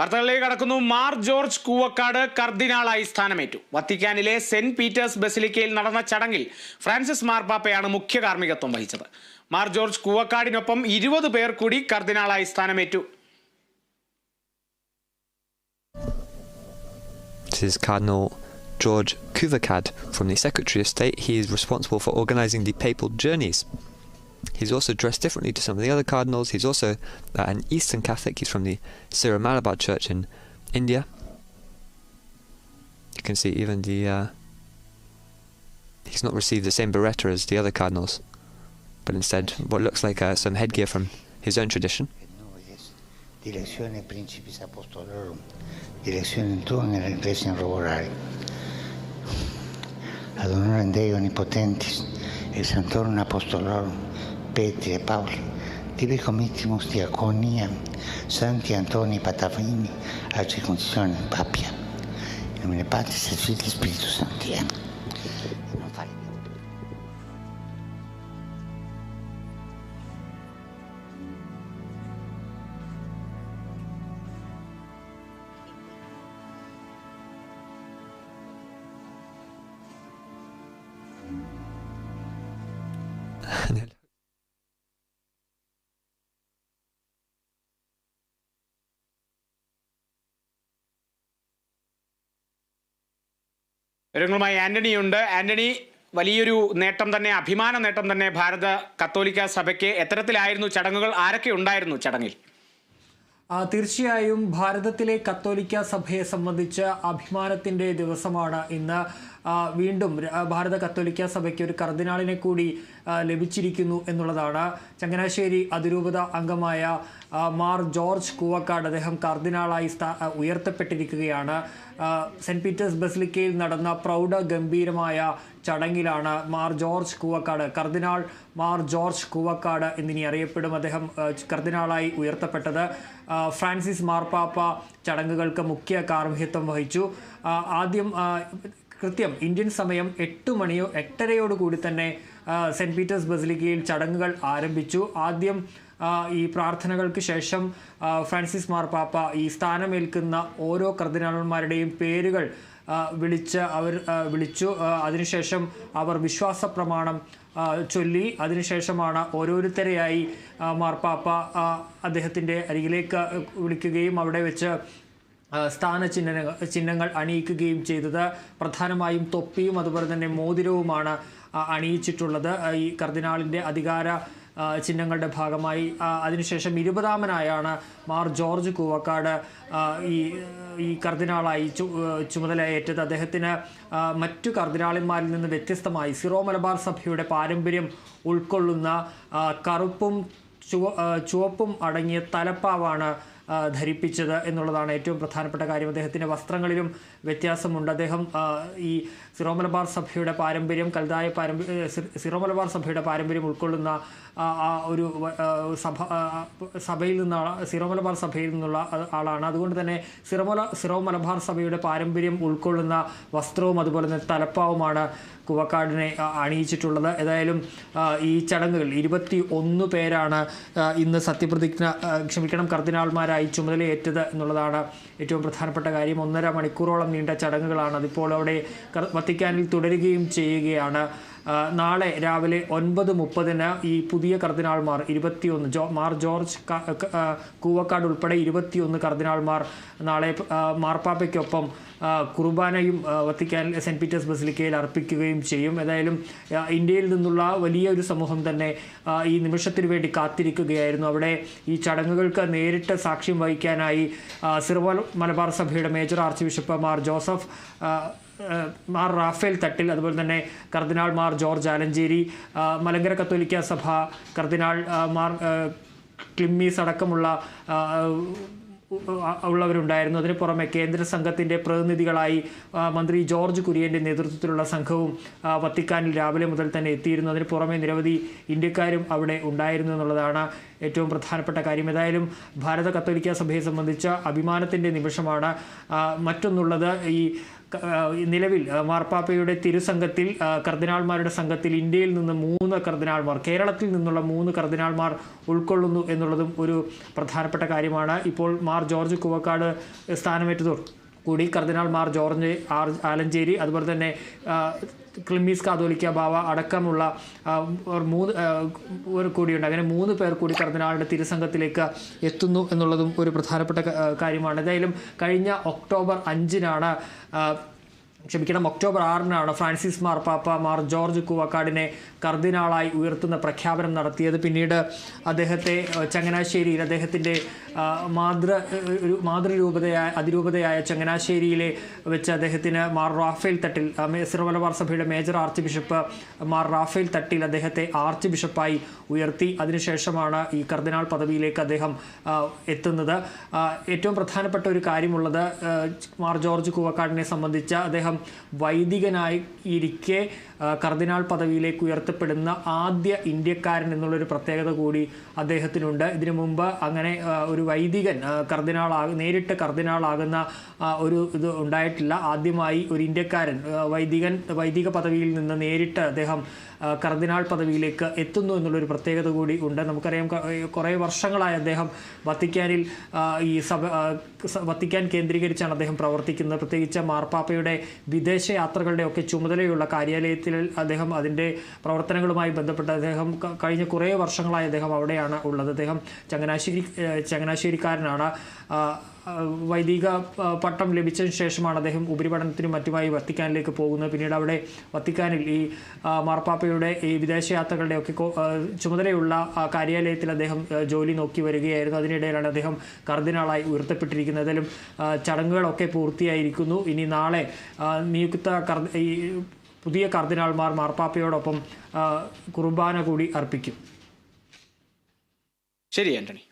വാർത്തകളിലേക്ക് കടക്കുന്നു മാർ ജോർജ് കൂവക്കാട് കർദിനാളായി സ്ഥാനമേറ്റു വത്തിക്കാനിലെ സെന്റ് പീറ്റേഴ്സ് ബസിലിക്കയിൽ നടന്ന ചടങ്ങിൽ ഫ്രാൻസിസ് മാർപ്പാപ്പയാണ് മുഖ്യ കാർമ്മികത്വം വഹിച്ചത് മാർ ജോർജ് കൂവക്കാടിനൊപ്പം ഇരുപത് പേർ കൂടി കർദിനാളായി സ്ഥാനമേറ്റു This is Cardinal George Kuvakad from the Secretary of State. He is responsible for organizing the papal journeys. He's also dressed differently to some of the other cardinals. He's also uh, an Eastern Catholic. He's from the Syro Malabar Church in India. You can see even the. Uh, he's not received the same beretta as the other cardinals, but instead what looks like uh, some headgear from his own tradition. Principis Apostolorum, lavorare. Ad honorem Dei e Santorum Apostolorum, Petri e Pauli, tibi comitimus diaconia, Santi Antoni Patavini, a circoncisione Papia. In nomine Patris et Filii Spiritus Sancti. വിവരങ്ങളുമായി ആന്റണി ഉണ്ട്. ആന്റണി വലിയൊരു നേട്ടം തന്നെ അഭിമാന നേട്ടം തന്നെ ഭാരത കത്തോലിക്ക സഭയ്ക്ക് എത്തരത്തിലായിരുന്നു. ചടങ്ങുകൾ ആരൊക്കെ ഉണ്ടായിരുന്നു ചടങ്ങിൽ? തീർച്ചയായും ഭാരതത്തിലെ കത്തോലിക്ക സഭയെ സംബന്ധിച്ച് അഭിമാനത്തിന്റെ ദിവസമാണ് ഇന്ന്. വീണ്ടും ഭാരത കത്തോലിക്ക സഭയ്ക്ക് ഒരു കർദിനാളിനെ കൂടി ലഭിച്ചിരിക്കുന്നു എന്നുള്ളതാണ് ചങ്ങനാശ്ശേരി അതിരൂപത അംഗമായ മാർ ജോർജ് കൂവക്കാട് അദ്ദേഹം കർദിനാളായി ഉയർത്തപ്പെട്ടിരിക്കുകയാണ്. സെന്റ് പീറ്റേഴ്സ് ബസിലിക്കയിൽ നടന്ന പ്രൗഢ ഗംഭീരമായ ചടങ്ങിലാണ് Mar George Koovakad cardinal Mar George Koovakad എന്നിനി അറിയപ്പെടും അദ്ദേഹം കർദിനാളായി ഉയർത്തപ്പെട്ടത്. ഫ്രാൻസിസ് മാർപ്പാപ്പ ചടങ്ങുകൾക്ക് മുഖ്യ കാർമ്മികത്വം വഹിച്ചു. ആദ്യം കൃത്യം ഇന്ത്യൻ സമയം എട്ട് മണിയോ എട്ടരയോട് കൂടി തന്നെ സെന്റ് പീറ്റേഴ്സ് ബസിലിക്കയിൽ ചടങ്ങുകൾ ആരംഭിച്ചു. ആദ്യം ഈ പ്രാർത്ഥനകൾക്ക് ശേഷം ഫ്രാൻസിസ് മാർപ്പാപ്പ ഈ സ്ഥാനമേൽക്കുന്ന ഓരോ കർദിനാളന്മാരുടെയും പേരുകൾ വിളിച്ച് അവർ വിളിച്ചു. അതിനുശേഷം അവർ വിശ്വാസ പ്രമാണം ചൊല്ലി. അതിനുശേഷമാണ് ഓരോരുത്തരെയായി മാർപ്പാപ്പ അദ്ദേഹത്തിന്റെ അരികിലേക്ക് വിളിക്കുകയും അവിടെ വെച്ച് സ്ഥാന ചിഹ്നങ്ങൾ ചിഹ്നങ്ങൾ അണിയിക്കുകയും ചെയ്തത്. പ്രധാനമായും തൊപ്പിയും അതുപോലെ തന്നെ മോതിരവുമാണ് അണിയിച്ചിട്ടുള്ളത്. ഈ കർദിനാളിന്റെ അധികാര ചിഹ്നങ്ങളുടെ ഭാഗമായി. അതിനുശേഷം ഇരുപതാമനായാണ് മാർ ജോർജ് കൂവക്കാട് ഈ ഈ കർദിനാളായി ചു ചുമതലയേറ്റത്. അദ്ദേഹത്തിന് മറ്റു കർദിനാളന്മാരിൽ നിന്ന് വ്യത്യസ്തമായി സിറോ മലബാർ സഭയുടെ പാരമ്പര്യം ഉൾക്കൊള്ളുന്ന കറുപ്പും ചുവ ചുവപ്പും അടങ്ങിയ തലപ്പാവാണ് ധരിപ്പിച്ചത് എന്നുള്ളതാണ് ഏറ്റവും പ്രധാനപ്പെട്ട കാര്യം. അദ്ദേഹത്തിന്റെ വസ്ത്രങ്ങളിലും വ്യത്യാസമുണ്ട്. അദ്ദേഹം ഈ സിറോ മലബാർ സഭയുടെ പാരമ്പര്യം കൽതായ പാരമ്പര്യ സിറോ മലബാർ സഭയുടെ പാരമ്പര്യം ഉൾക്കൊള്ളുന്ന ആ, ഒരു സഭ സഭയിൽ നിന്നാണ് സിറോ മലബാർ സഭയിൽ നിന്നുള്ള ആളാണ്. അതുകൊണ്ട് തന്നെ സിറോ മല സിറോ മലബാർ സഭയുടെ പാരമ്പര്യം ഉൾക്കൊള്ളുന്ന വസ്ത്രവും അതുപോലെ തന്നെ തലപ്പാവുമാണ് കുവക്കാടിനെ അണിയിച്ചിട്ടുള്ളത്. ഏതായാലും ഈ ചടങ്ങുകൾ ഇരുപത്തി ഒന്ന് പേരാണ് ഇന്ന് സത്യപ്രതിജ്ഞ ക്ഷമിക്കണം കർദിനാൾമാരായി ചുമതലയേറ്റത് എന്നുള്ളതാണ് ഏറ്റവും പ്രധാനപ്പെട്ട കാര്യം. ഒന്നര മണിക്കൂറോളം നീണ്ട ചടങ്ങുകളാണ് അതിപ്പോൾ അവിടെ വത്തിക്കാനിൽ തുടരുകയും ചെയ്യുകയാണ്. നാളെ രാവിലെ ഒൻപത് മുപ്പതിന് ഈ പുതിയ കർദിനാൾമാർ ഇരുപത്തിയൊന്ന് ജോ മാർ ജോർജ് കൂവക്കാട് ഉൾപ്പെടെ ഇരുപത്തിയൊന്ന് കർദിനാൾമാർ നാളെ മാർപ്പാപ്പയ്ക്കൊപ്പം കുർബാനയും വത്തിക്കാൻ സെന്റ് പീറ്റേഴ്സ് ബസിലിക്കയിൽ അർപ്പിക്കുകയും ചെയ്യും. ഏതായാലും ഇന്ത്യയിൽ നിന്നുള്ള വലിയൊരു സമൂഹം തന്നെ ഈ നിമിഷത്തിന് വേണ്ടി കാത്തിരിക്കുകയായിരുന്നു. അവിടെ ഈ ചടങ്ങുകൾക്ക് നേരിട്ട് സാക്ഷ്യം വഹിക്കാനായി സിർവൽ മലബാർ സഭയുടെ major archbishop Mar Joseph Mar Raphael Thattil അതുപോലെ തന്നെ cardinal Mar George Alencherry Malankara Catholic സഭ കർദിനാൾ മാർ ക്ലിമ്മീസ് അടക്കമുള്ള ഉള്ളവരുണ്ടായിരുന്നു. അതിന് പുറമെ കേന്ദ്ര സംഘത്തിന്റെ പ്രതിനിധികളായി മന്ത്രി ജോർജ് കുര്യന്റെ നേതൃത്വത്തിലുള്ള സംഘവും വത്തിക്കാനിൽ രാവിലെ മുതൽ തന്നെ എത്തിയിരുന്നു. അതിന് പുറമെ നിരവധി ഇന്ത്യക്കാരും അവിടെ ഉണ്ടായിരുന്നു എന്നുള്ളതാണ് ഏറ്റവും പ്രധാനപ്പെട്ട കാര്യം. ഏതായാലും ഭാരത കത്തോലിക്ക സഭയെ സംബന്ധിച്ച അഭിമാനത്തിന്റെ നിമിഷമാണ് മറ്റൊന്നുള്ളത്. ഈ നിലവിൽ മാർപ്പാപ്പയുടെ തിരുസംഘത്തിൽ കർദിനാൾമാരുടെ സംഘത്തിൽ ഇന്ത്യയിൽ നിന്ന് മൂന്ന് കർദിനാൾമാർ കേരളത്തിൽ നിന്നുള്ള മൂന്ന് കർദിനാൾമാർ ഉൾക്കൊള്ളുന്നു എന്നുള്ളതും ഒരു പ്രധാനപ്പെട്ട കാര്യമാണ്. ഇപ്പോൾ മാർ ജോർജ് കുവക്കാട് സ്ഥാനമേറ്റതോട് കൂടി കർദിനാൾ മാർ ജോർജ് ആർ ആലഞ്ചേരി അതുപോലെ തന്നെ ക്ലിമീസ് കാതോലിക്ക ബാവ അടക്കമുള്ള മൂന്ന് ഒരു കൂടിയുണ്ട്. അങ്ങനെ മൂന്ന് പേർ കൂടി കർദിനാളുടെ തിരുസംഘത്തിലേക്ക് എത്തുന്നു എന്നുള്ളതും ഒരു പ്രധാനപ്പെട്ട കാര്യമാണ്. ഏതായാലും കഴിഞ്ഞ ഒക്ടോബർ അഞ്ചിനാണ് ക്ഷമിക്കണം ഒക്ടോബർ ആറിനാണ് ഫ്രാൻസിസ് മാർപ്പാപ്പ മാർ ജോർജ് കുവക്കാടിനെ കർദിനാളായി ഉയർത്തുന്ന പ്രഖ്യാപനം നടത്തിയത്. പിന്നീട് അദ്ദേഹത്തെ ചങ്ങനാശ്ശേരിയിൽ അദ്ദേഹത്തിന്റെ മാതൃ ഒരു മാതൃരൂപതയായ അതിരൂപതയായ ചങ്ങനാശ്ശേരിയിലെ വെച്ച് അദ്ദേഹത്തിന് മാർ റാഫേൽ തട്ടിൽ സിറമലബാർ സഭയുടെ major archbishop Mar Raphael Thattil അദ്ദേഹത്തെ ആർച്ച് ബിഷപ്പായി ഉയർത്തി. അതിനുശേഷമാണ് ഈ കർദിനാൾ പദവിയിലേക്ക് അദ്ദേഹം എത്തുന്നത്. ഏറ്റവും പ്രധാനപ്പെട്ട ഒരു കാര്യമുള്ളത് മാർ ജോർജ് കുവക്കാടിനെ സംബന്ധിച്ച് അദ്ദേഹം വൈദികനായി ഇരിക്കെ കർദിനാൾ പദവിയിലേക്ക് ഉയർത്തപ്പെടുന്ന ആദ്യ ഇന്ത്യക്കാരൻ എന്നുള്ളൊരു പ്രത്യേകത കൂടി അദ്ദേഹത്തിനുണ്ട്. ഇതിനു മുമ്പ് അങ്ങനെ ഒരു വൈദികൻ കർദിനാൾ കർദിനാളാ നേരിട്ട് കർദിനാളാകുന്ന ഒരു ഇത് ഉണ്ടായിട്ടില്ല. ആദ്യമായി ഒരു ഇന്ത്യക്കാരൻ വൈദികൻ വൈദിക പദവിയിൽ നിന്ന് നേരിട്ട് അദ്ദേഹം കർദിനാൾ പദവിയിലേക്ക് എത്തുന്നു എന്നുള്ളൊരു പ്രത്യേകത കൂടി ഉണ്ട്. നമുക്കറിയാം കുറേ വർഷങ്ങളായി അദ്ദേഹം വത്തിക്കാനിൽ ഈ സഭ വത്തിക്കാൻ കേന്ദ്രീകരിച്ചാണ് അദ്ദേഹം പ്രവർത്തിക്കുന്നത്. പ്രത്യേകിച്ച് മാർപ്പാപ്പയുടെ വിദേശ യാത്രകളുടെ ഒക്കെ ചുമതലയുള്ള കാര്യാലയത്തിൽ അദ്ദേഹം അതിന്റെ പ്രവർത്തനങ്ങളുമായി ബന്ധപ്പെട്ട് അദ്ദേഹം കഴിഞ്ഞ കുറേ വർഷങ്ങളായി അദ്ദേഹം അവിടെയാണ് ഉള്ളത്. അദ്ദേഹം ചങ്ങനാശ്ശേരി ചങ്ങനാശ്ശേരിക്കാരനാണ്. വൈദിക പട്ടം ലഭിച്ചതിന് ശേഷമാണ് അദ്ദേഹം ഉപരിപഠനത്തിനും മറ്റുമായി വത്തിക്കാനിലേക്ക് പോകുന്നത്. പിന്നീട് അവിടെ വത്തിക്കാനിൽ ഈ മാർപ്പാപ്പയുടെ ഈ വിദേശയാത്രകളുടെ ഒക്കെ ചുമതലയുള്ള കാര്യാലയത്തിൽ അദ്ദേഹം ജോലി നോക്കി വരികയായിരുന്നു. അതിനിടയിലാണ് അദ്ദേഹം കർദിനാളായി ഉയർത്തപ്പെട്ടിരിക്കുന്നത്. ഏതായാലും ചടങ്ങുകളൊക്കെ പൂർത്തിയായിരിക്കുന്നു. ഇനി നാളെ നിയുക്ത കർ ഈ പുതിയ കർദിനാൾമാർ മാർപ്പാപ്പയോടൊപ്പം കുർബാന കൂടി അർപ്പിക്കും. ശരി ആന്റണി.